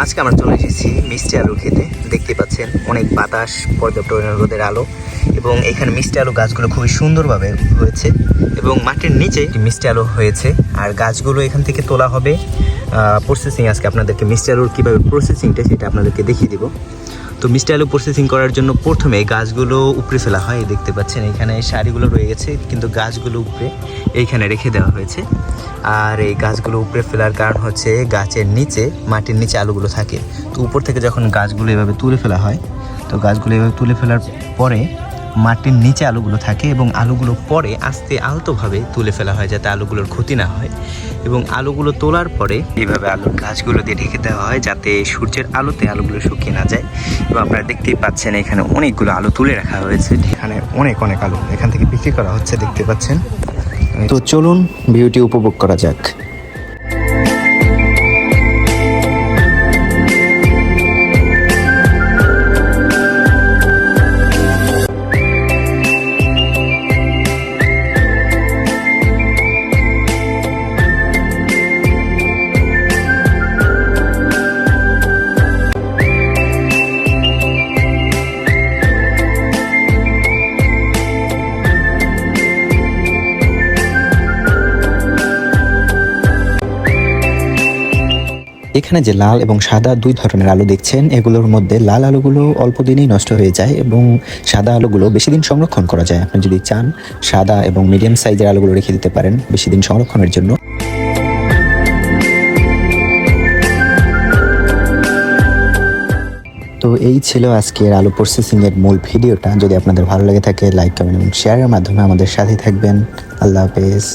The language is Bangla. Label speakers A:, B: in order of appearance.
A: আমরা চলে এসেছি মিষ্টি আলু খেতে। দেখতে পাচ্ছেন অনেক বাতাস, পর্যাপ্ত রোদের আলো এবং এখানে মিষ্টি আলু গাছগুলো খুবই সুন্দরভাবে হয়েছে এবং মাটির নিচে মিষ্টি আলু হয়েছে আর গাছগুলো এখান থেকে তোলা হবে। প্রসেসিং আজকে আপনাদেরকে মিষ্টি আলুর কীভাবে প্রসেসিংটা সেটা আপনাদেরকে দেখিয়ে দিব। তো মিষ্টি আলু প্রসেসিং করার জন্য প্রথমে গাছগুলো উপরে ফেলা হয় দেখতে পাচ্ছেন। এখানে শাড়িগুলো রয়ে গেছে, কিন্তু গাছগুলো উপরে এইখানে রেখে দেওয়া হয়েছে। আর এই গাছগুলো উপরে ফেলার কারণ হচ্ছে গাছের নিচে, মাটির নিচে আলুগুলো থাকে। তো উপর থেকে যখন গাছগুলো এভাবে তুলে ফেলা হয়, তো গাছগুলো এভাবে তুলে ফেলার পরে মাটির নিচে আলুগুলো থাকে এবং আলুগুলো পরে আস্তে আলতোভাবে তুলে ফেলা হয় যাতে আলুগুলোর ক্ষতি না হয়। এবং আলুগুলো তোলার পরে এইভাবে আলুর গাছগুলো দিয়ে ঢেকে দেওয়া হয় যাতে সূর্যের আলোতে আলুগুলো শুকিয়ে না যায়। এবং আপনারা দেখতেই পাচ্ছেন এখানে অনেকগুলো আলু তুলে রাখা হয়েছে। এখানে অনেক অনেক আলু এখান থেকে বিক্রি করা হচ্ছে, দেখতে পাচ্ছেন। তো চলুন ভিউটি উপভোগ করা যাক। এখানে যে লাল এবং সাদা দুই ধরনের আলু দেখছেন, এগুলোর মধ্যে লাল আলুগুলো অল্প দিনেই নষ্ট হয়ে যায় এবং সাদা আলুগুলো বেশি দিন সংরক্ষণ করা যায়। আপনি যদি চান সাদা এবং মিডিয়াম সাইজের আলুগুলো রেখে দিতে পারেন বেশি দিন সংরক্ষণের জন্য। তো এই ছিল আজকের আলু প্রসেসিং এর মূল ভিডিওটা। যদি আপনাদের ভালো লেগে থাকে লাইক কমেন্ট এবং শেয়ারের মাধ্যমে আমাদের সাথে থাকবেন। আল্লাহ হাফেজ।